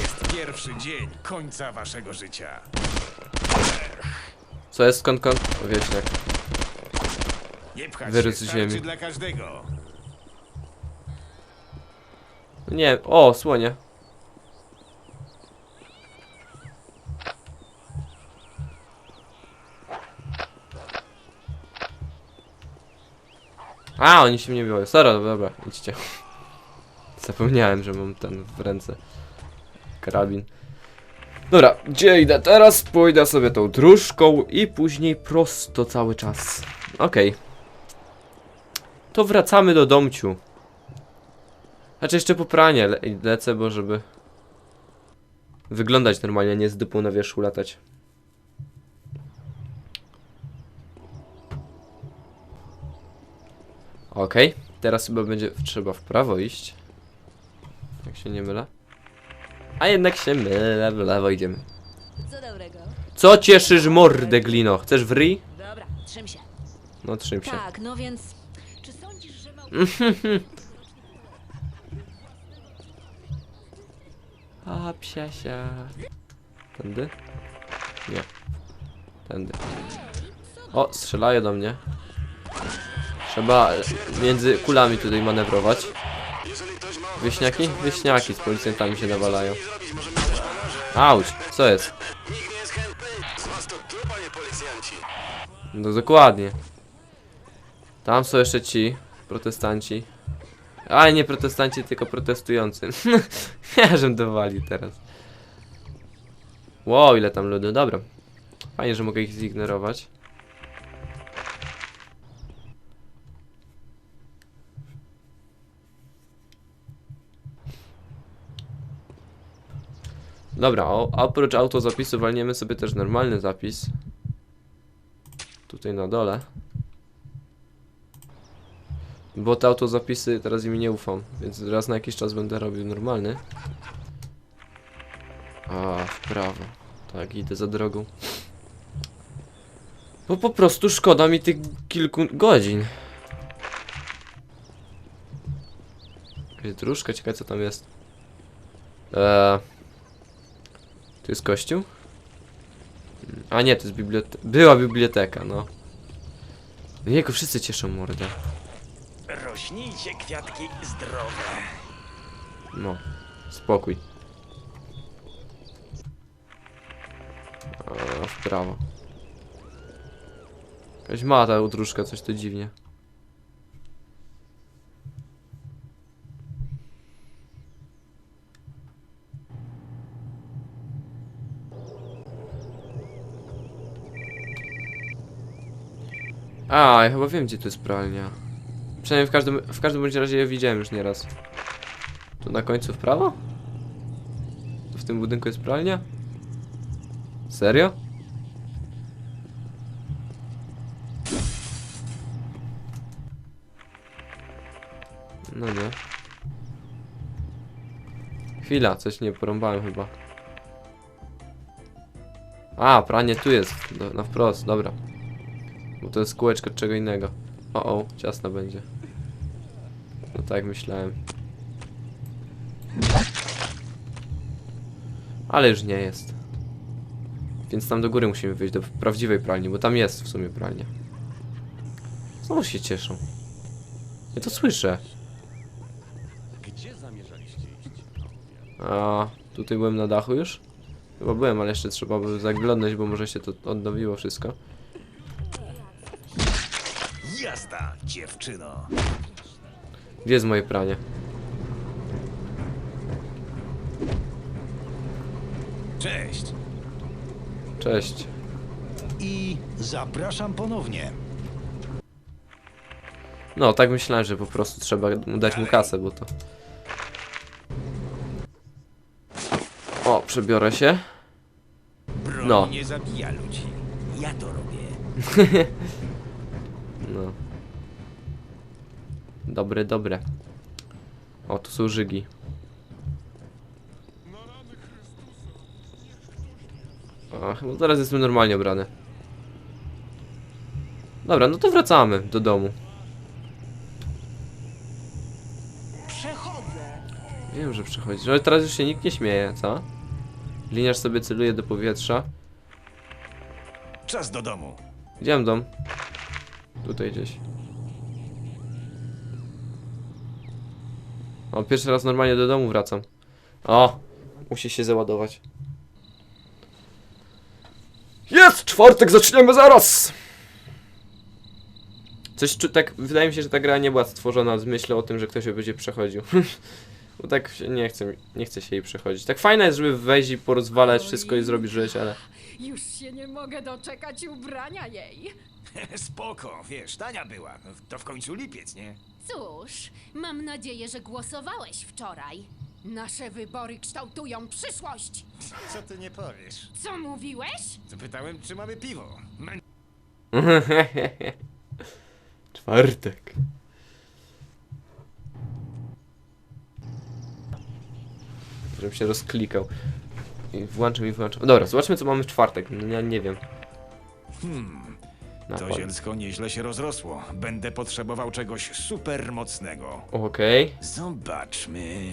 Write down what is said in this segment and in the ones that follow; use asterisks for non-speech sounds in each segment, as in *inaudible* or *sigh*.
Jest pierwszy dzień końca waszego życia. Co jest skąd kąt? O wieśniak. Nie pchać się starczy ziemi. dla każdego. No Nie, o, słonie. A, oni się mnie biorą. Sorry, dobra, idźcie. *laughs* Zapomniałem, że mam ten w ręce. Karabin. Dobra, gdzie idę teraz? Pójdę sobie tą dróżką i później prosto cały czas. Okej. To wracamy do domciu. Znaczy jeszcze po pranie le lecę, bo żeby wyglądać normalnie, nie z dupą na wierzchu latać. Okej, teraz chyba będzie trzeba w prawo iść. Jak się nie mylę. A jednak się mylę, w lewo idziemy. Co dobrego? Co cieszysz mordę, glino? Chcesz w ryj? Dobra, trzym się. No trzym się. Tak, no więc... Czy sądzisz, że mał... A *laughs* psiasia. Tędy? Nie. Tędy. O, strzelają do mnie. Trzeba między kulami tutaj manewrować. Wieśniaki? Wieśniaki z policjantami się nawalają. Auć, co jest? No dokładnie. Tam są jeszcze ci protestanci. A nie protestanci, tylko protestujący. *laughs* ja żem dowalił teraz. Wow, ile tam ludu, dobra. Fajnie, że mogę ich zignorować. Dobra, o, oprócz autozapisu walniemy sobie też normalny zapis. Tutaj na dole. Bo te autozapisy teraz im nie ufam, więc raz na jakiś czas będę robił normalny. A, w prawo. Tak, idę za drogą. Bo po prostu szkoda mi tych kilku godzin. Dróżka, ciekawe co tam jest. Eee, tu jest kościół? A nie, to jest biblioteka. Była biblioteka, no. Jego wszyscy cieszą mordę. Rośnijcie kwiatki zdrowe. No, spokój. A, w prawo. Jakaś ma ta utruszka, coś tu dziwnie. A, ja chyba wiem gdzie to jest pralnia. Przynajmniej w każdym, w każdym bądź razie je widziałem już nieraz. Tu na końcu w prawo? Tu w tym budynku jest pralnia? Serio? No nie. Chwila, coś nie porąbałem chyba. A, pranie tu jest, na wprost, dobra. Bo to jest kółeczko czego innego. O, o, ciasno będzie. No tak myślałem. Ale już nie jest. Więc tam do góry musimy wyjść, do prawdziwej pralni, bo tam jest w sumie pralnia. Znowu się cieszą. Ja to słyszę. Gdzie zamierzaliście iść? A tutaj byłem na dachu już? Chyba byłem, ale jeszcze trzeba by zaglądać, bo może się to odnowiło wszystko. Jazda, dziewczyno. Gdzie jest moje pranie? Cześć. Cześć. I zapraszam ponownie. No, tak myślałem, że po prostu trzeba mu dać mu kasę, bo to... O, przebiorę się. Broń No. nie zabija ludzi. Ja to robię. *laughs* *laughs* No. Dobre, dobre. O, tu są żygi. A, chyba teraz jestem normalnie ubrany. Dobra, no to wracamy do domu. Przechodzę. Wiem, że przechodzić. Ale teraz już się nikt nie śmieje, co? Liniarz sobie celuje do powietrza. Czas do domu. Gdzie mam dom? Tutaj gdzieś. O, pierwszy raz normalnie do domu wracam. O! Musi się załadować. Jest! Czwartek, zaczniemy zaraz! Coś tak, wydaje mi się, że ta gra nie była stworzona z myślą o tym, że ktoś ją będzie przechodził. *laughs* Bo tak się nie chce, mi- nie chce się jej przechodzić. Tak fajne jest, żeby wejść i porozwalać wszystko i zrobić rzecz, ale... Już się nie mogę doczekać ubrania jej. *laughs* Spoko, wiesz, tania była. To w końcu lipiec, nie? Cóż, mam nadzieję, że głosowałeś wczoraj. Nasze wybory kształtują przyszłość. Co ty nie powiesz? Co mówiłeś? Zapytałem, czy mamy piwo. Mę- *laughs* Czwartek. Żebym się rozklikał. I włączam i włączam. Dobra, zobaczmy co mamy w czwartek. No, ja nie wiem. Hmm, to zielsko nieźle się rozrosło. Będę potrzebował czegoś super mocnego. Okej. Zobaczmy.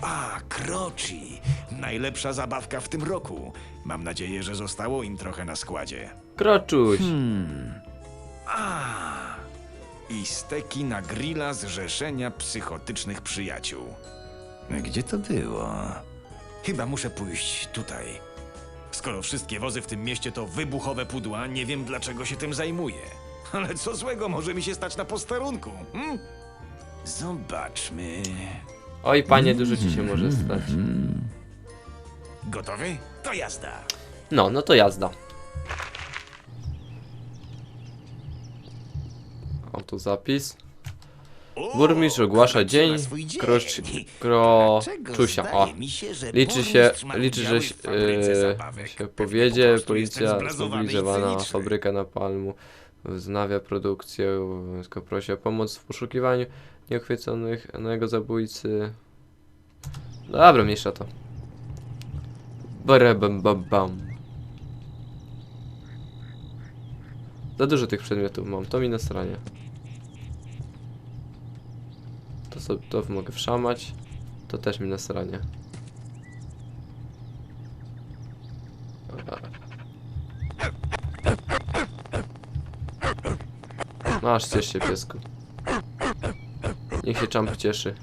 A, kroci. Najlepsza zabawka w tym roku. Mam nadzieję, że zostało im trochę na składzie. Kroczuś. A, i steki na grilla zrzeszenia psychotycznych przyjaciół. Gdzie to było? Chyba muszę pójść tutaj. Skoro wszystkie wozy w tym mieście to wybuchowe pudła, nie wiem dlaczego się tym zajmuję. *laughs* Ale co złego może mi się stać na posterunku? Hmm? Zobaczmy. Oj, panie, dużo ci się może stać. Gotowy? To jazda. No, no to jazda. O, tu zapis. Burmistrz ogłasza dzień Dlaczego kroczusia. O, liczy się, liczy, że się, e, się powiedzie, policja zmobilizowana, fabryka na palmu wznawia produkcję, obowiązkowo prosi o pomoc w poszukiwaniu nieuchwyconego zabójcy. Dobra, mniejsza to. Bam, bam, bam. Za dużo tych przedmiotów mam, to mi na stronie. To, sobie, to mogę wszamać, to też mi na stronie. Masz, ciesz się piesku. Niech się czamp cieszy.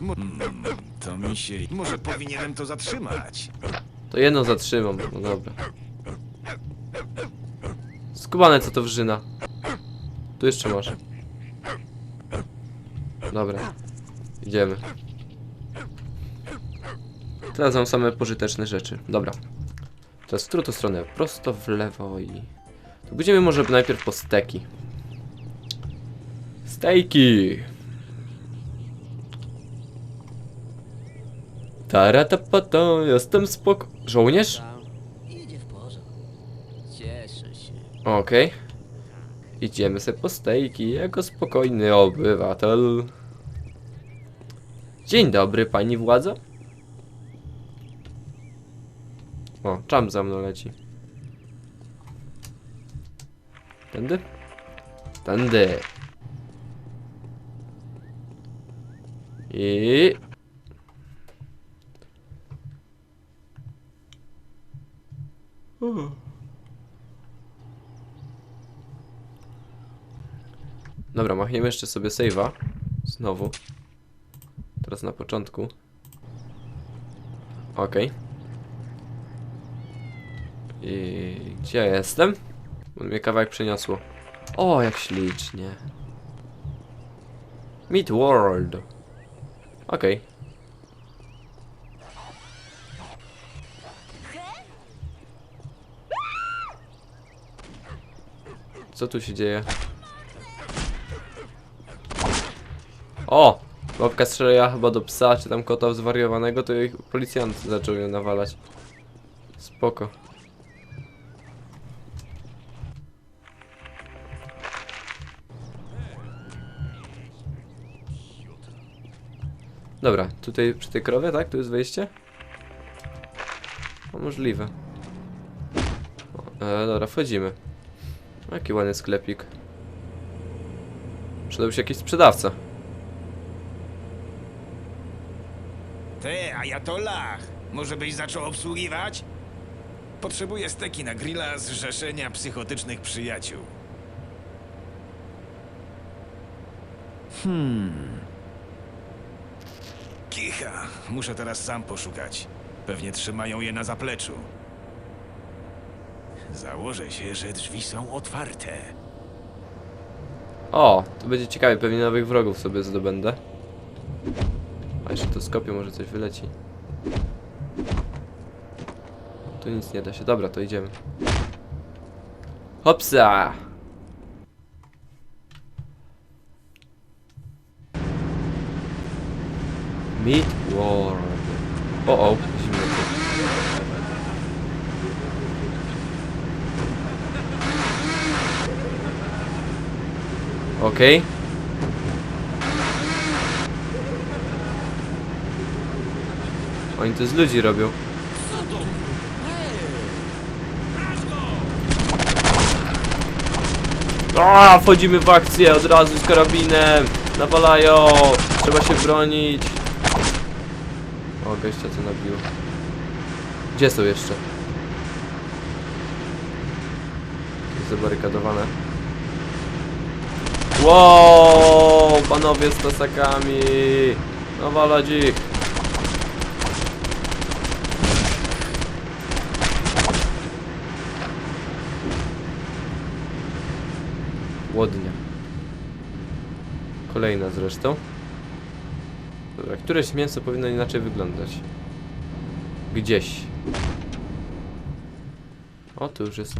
Mm, to mi się... Może powinienem to zatrzymać. To jedno zatrzymam, no dobra. Skubane co to wrzyna. Tu jeszcze masz. Dobra. Idziemy. Teraz mam same pożyteczne rzeczy. Dobra. Teraz w którą to stronę? Prosto w lewo i... To będziemy może najpierw po steki. Stejki! Taratapata, jestem spoko... Żołnierz? Idzie w porządku. Cieszę się. Okej. Idziemy sobie po stejki jako spokojny obywatel. Dzień dobry, pani władza. O, czam za mną leci. Tędy? Tędy. I... Dobra, machniemy jeszcze sobie save'a. Znowu. Teraz na początku. Okej. I gdzie jestem? Bo mnie kawałek przeniosło. O, jak ślicznie. Meet World. Okej. Co tu się dzieje? O! Babka strzela chyba do psa, czy tam kota zwariowanego, to ich policjant zaczął ją nawalać. Spoko. Dobra, tutaj przy tej krowie, tak? Tu jest wejście? No możliwe. O, e, dobra, wchodzimy. Jaki ładny sklepik. Przydał się jakiś sprzedawca. Te, ajatollah! Może byś zaczął obsługiwać? Potrzebuję steki na grilla z Rzeszenia Psychotycznych Przyjaciół. Hmm. Kicha. Muszę teraz sam poszukać. Pewnie trzymają je na zapleczu. Założę się, że drzwi są otwarte. O, to będzie ciekawe, pewnie nowych wrogów sobie zdobędę. Skopię, może coś wyleci. Tu nic nie da się. Dobra, to idziemy. Hopsa! Meat World. O, o, zimno. Okej. Oni to z ludzi robią. A, wchodzimy w akcję od razu z karabinem. Nawalają. Trzeba się bronić. O, gościa co nabiło. Gdzie są jeszcze? Zabarykadowane. Wow, panowie z tasakami. Nawalać ich. Łodnia. Kolejna zresztą. Dobra, któreś mięso powinno inaczej wyglądać. Gdzieś. O, tu już jest.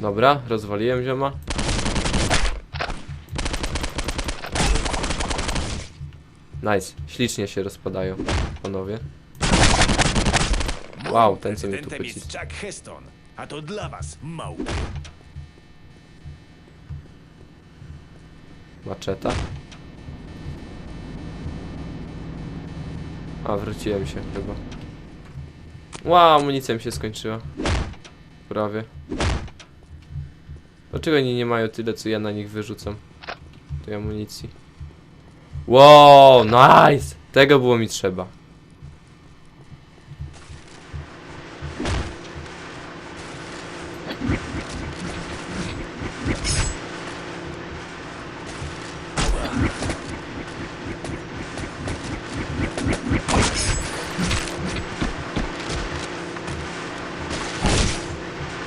Dobra, rozwaliłem zioma. Nice, ślicznie się rozpadają, panowie. Wow, ten co mnie tu Prezydentem jest Heston, a to dla was, małpy. Maczeta. A, wróciłem się chyba. Wow, amunicja mi się skończyła. Prawie. Dlaczego oni nie mają tyle, co ja na nich wyrzucam? Tej amunicji. Wow, nice! Tego było mi trzeba.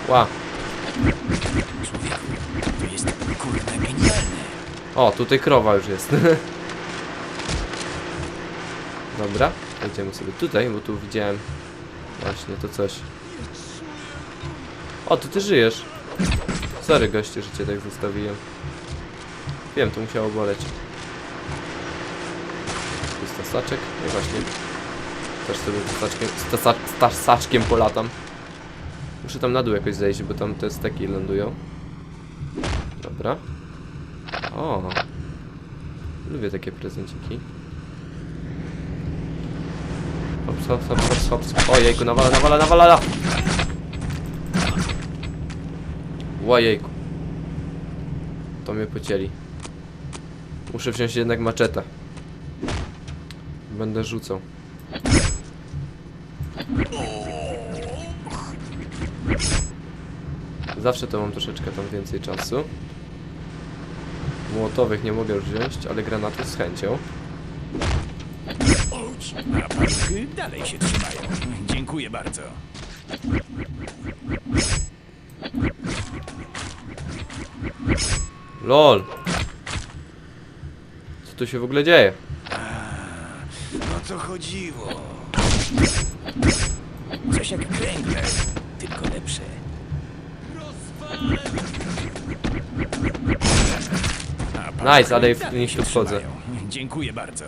Wow. Człowieku, to jest kurde genialne. O, tutaj krowa już jest. *laughs* Dobra, idziemy sobie tutaj, bo tu widziałem właśnie to coś. O, to ty żyjesz. Sorry goście, że cię tak zostawiłem. Wiem, to musiało boleć. Tu jest tasaczek. No właśnie. Też sobie tasaczkiem, z tasa, z tasaczkiem polatam. Muszę tam na dół jakoś zejść, bo tam te steki lądują. Dobra. O. Lubię takie prezenciki. Hops, hops, hops, hops, hops. Ojejku, nawala, nawala, nawala! Łajejku. To mnie pocięli. Muszę wziąć jednak maczetę. Będę rzucał. Zawsze to mam troszeczkę tam więcej czasu. Młotowych nie mogę już wziąć, ale granaty z chęcią. Ouch, a dalej się trzymają. Dziękuję bardzo. LOL! Co tu się w ogóle dzieje? O co chodziło? Coś jak kręgle, tylko lepsze. A Nice, ale w dalej nich się trzymają. Dziękuję bardzo.